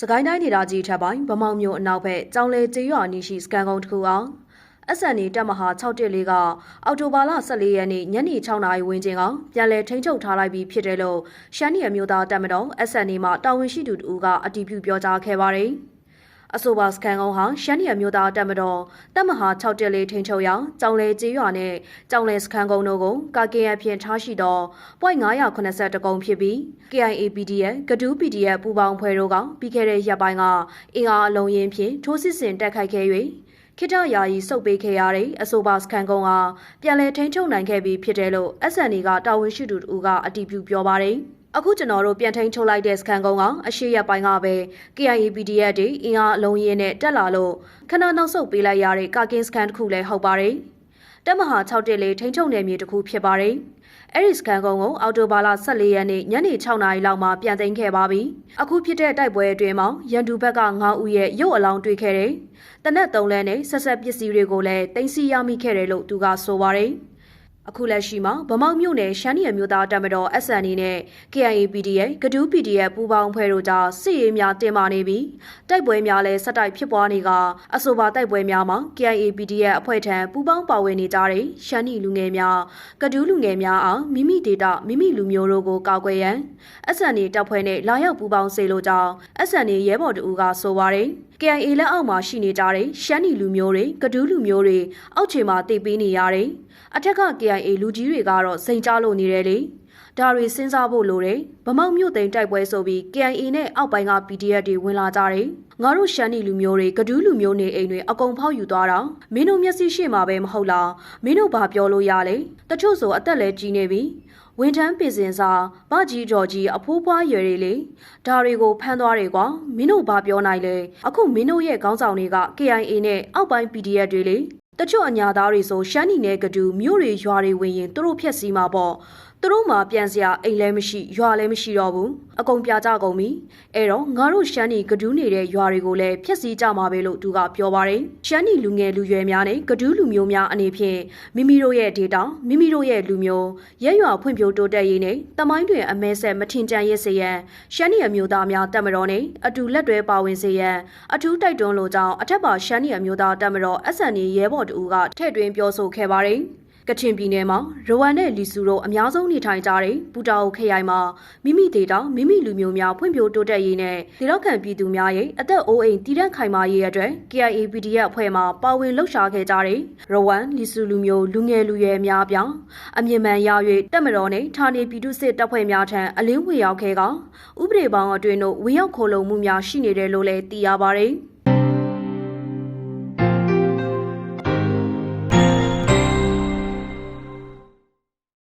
စကိုင်းတိုင်းဒေသကြီးထပ်ပိုင်းဗမောင်မြို့အနောက်ဘက်ကြောင်လေကျေးရွာနီရှိစကန်ကုန်းတစ်ခုအောင်အဆန်နီတက်မဟာ614ကအော်တိုဘာလ14ရက်နေ့ညနေ6နာရီဝန်းကျင်ကပြန်လည်ထိန်းချုပ်ထားလိုက်ပြီးဖြစ်တယ်လို့ရှမ်းနီအမျိုးသားတပ်မတော်အဆန်နီမှတာဝန်ရှိသူတို့ကအတည်ပြုပြောကြားခဲ့ပါတယ်။ အဆိုပါစကန်ကုန်းဟာရှမ်းနီအမျိုးသားတပ်မတော်တပ်မဟာ614ထိန်းချုပ်ရာကြောင်လေကျေးရွာနဲ့ကြောင်လေစကန်ကုန်းတို့ကိုကာကေအဖြစ်ထားရှိသော .980 ကုန်းဖြစ်ပြီး KIA PDF ကဒူး PDF ပူးပေါင်းဖွဲ့တို့ကပြီးခဲ့တဲ့ရက်ပိုင်းကအင်အားအလုံးရင်းဖြင့်ထိုးစစ်ဆင်တက်ခိုက်ခဲ့၍ခိတယာယီစုပ်ပေးခဲ့ရတဲ့အဆိုပါစကန်ကုန်းဟာပြန်လည်ထိန်းချုပ်နိုင်ခဲ့ပြီးဖြစ်တယ်လို့ SND ကတာဝန်ရှိသူတို့ကအတည်ပြုပြောပါတယ်။ အခုကျွန်တော်တို့ပြန်ထိန်းချုပ်လိုက်တဲ့စကန်ကုန်းကအရှိရပိုင်းကပဲ KIA PDF တွေအင်အားအလုံးရင်းနဲ့တက်လာလို့ခဏနောက်ဆုတ်ပေးလိုက်ရတဲ့ကာကင်စကန်တစ်ခုလည်းဟုတ်ပါတယ်။တက်မဟာ6တက်လေးထိန်းချုပ်နယ်မြေတစ်ခုဖြစ်ပါတယ်။အဲ့ဒီစကန်ကုန်းကိုအော်တိုဘာလ14ရက်နေ့ညနေ6နာရီလောက်မှာပြန်သိမ်းခဲ့ပါပြီ။အခုဖြစ်တဲ့တိုက်ပွဲအတွင်းမှာရန်သူဘက်က9ဦးရဲ့ရုပ်အလောင်းတွေ့ခဲ့တယ်။တနက်3လမ်းနဲ့ဆက်ဆက်ပစ္စည်းတွေကိုလည်းတင်စီရမိခဲ့တယ်လို့သူကဆိုပါတယ်။ အခုလက်ရှိမှာဗမောက်မြို့နယ်ရှမ်းနီရမျိုးသားတပ်မတော် SND နဲ့ KIA PDF ကဒူး PDF ပူးပေါင်းဖွဲ့တို့ကြားစစ်ရေးများတင်မာနေပြီးတိုက်ပွဲများလည်းဆက်တိုက်ဖြစ်ပွားနေကအဆိုပါတိုက်ပွဲများမှာ KIA PDF အဖွဲ့ထံပူးပေါင်းပါဝင်နေကြတဲ့ရှမ်းနီလူငယ်များကဒူးလူငယ်များအားမိမိဒေတာမိမိလူမျိုးတို့ကိုကာကွယ်ရန် SND တပ်ဖွဲ့နဲ့လာရောက်ပူးပေါင်းစေလိုကြောင်း SND ရဲဘော်တို့ကဆိုပါတယ် KIA လက်အောက်မှာရှိနေကြတဲ့ရှမ်းနီလူမျိုးတွေကဒူးလူမျိုးတွေအောက်ခြေမှာတည်ပြီးနေရတယ်။အထက်က KIA လူကြီးတွေကတော့စိန်ကြလို့နေတယ်လေ။ ဒါတွေစဉ်းစားဖို့လိုတယ်။ဗမောက်မြို့သိမ်းတိုက်ပွဲဆိုပြီး KIA နဲ့အောက်ပိုင်းက PDF တွေဝင်လာကြတယ်။ငါတို့ရှမ်းနီလူမျိုးတွေကဒူးလူမျိုးနေအိမ်တွေအကုန်ဖောက်ယူသွားတာ။မင်းတို့မျက်စိရှိမှာပဲမဟုတ်လား။မင်းတို့ဘာပြောလို့ရလဲ။တချို့ဆိုအသက်လည်းကြီးနေပြီ။ဝန်ထမ်းပြည်စင်စာဗကြီးတော်ကြီးအဖိုးဖွားရွယ်တွေလေဒါတွေကိုဖမ်းသွားတယ်ကွာမင်းတို့ဘာပြောနိုင်လဲအခုမင်းတို့ရဲ့ခေါင်းဆောင်တွေက KIA နဲ့အောက်ပိုင်း PDF တွေလေတချို့အညာသားတွေဆိုရှမ်းနီနယ်ကတူမြို့တွေရွာတွေဝင်ရင်သူတို့ဖျက်ဆီးမှာပေါ့ သူတို့မှပြန်စရာအိမ်လည်းမရှိရွာလည်းမရှိတော့ဘူးအကုန်ပြကြကုန်ပြီအဲ့တော့ငါတို့ရှမ်းနီကဒူးနေတဲ့ရွာတွေကိုလည်းဖျက်ဆီးကြမှာပဲလို့သူကပြောပါတယ်ရှမ်းနီလူငယ်လူရွယ်များနဲ့ကဒူးလူမျိုးများအနေဖြင့်မိမိတို့ရဲ့ဒေတာမိမိတို့ရဲ့လူမျိုးရဲရွာဖွံ့ဖြိုးတိုးတက်ရေးနဲ့တမိုင်းတွင်အမဲဆက်မထင်ကြံရစေရန်ရှမ်းနီအမျိုးသားများတက်မတော်နဲ့အတူလက်တွဲပါဝင်စေရန်အထူးတိုက်တွန်းလိုကြောင်းအထက်ပါရှမ်းနီအမျိုးသားတက်မတော် SND ရဲဘော်တူကထည့်သွင်းပြောဆိုခဲ့ပါတယ် ကချင်ပြည်နယ်မှာရဝမ်နဲ့လီဆူတို့အများဆုံးနေထိုင်ကြတဲ့ပူတာအိုခရိုင်မှာမိမိဒေတာမိမိလူမျိုးများဖွံ့ဖြိုးတိုးတက်ရေးနဲ့ဒေသခံပြည်သူများရဲ့အသက်အိုးအိမ်တည်တံ့ခိုင်မာရေးအတွက် KIA PDF အဖွဲ့မှပါဝင်လှုပ်ရှားခဲ့ကြတဲ့ရဝမ်လီဆူလူမျိုးလူငယ်လူရွယ်များပြောင်းအမြင့်မှန်ရ၍တက်မတော်နဲ့ဌာနေပြည်သူစစ်တပ်ဖွဲ့များထံအလင်းဝင်ရောက်ခဲ့ကဥပဒေပေါင်းအတွင်းတို့ဝင်ရောက်ခိုးလုံမှုများရှိနေတယ်လို့လည်းသိရပါတယ်။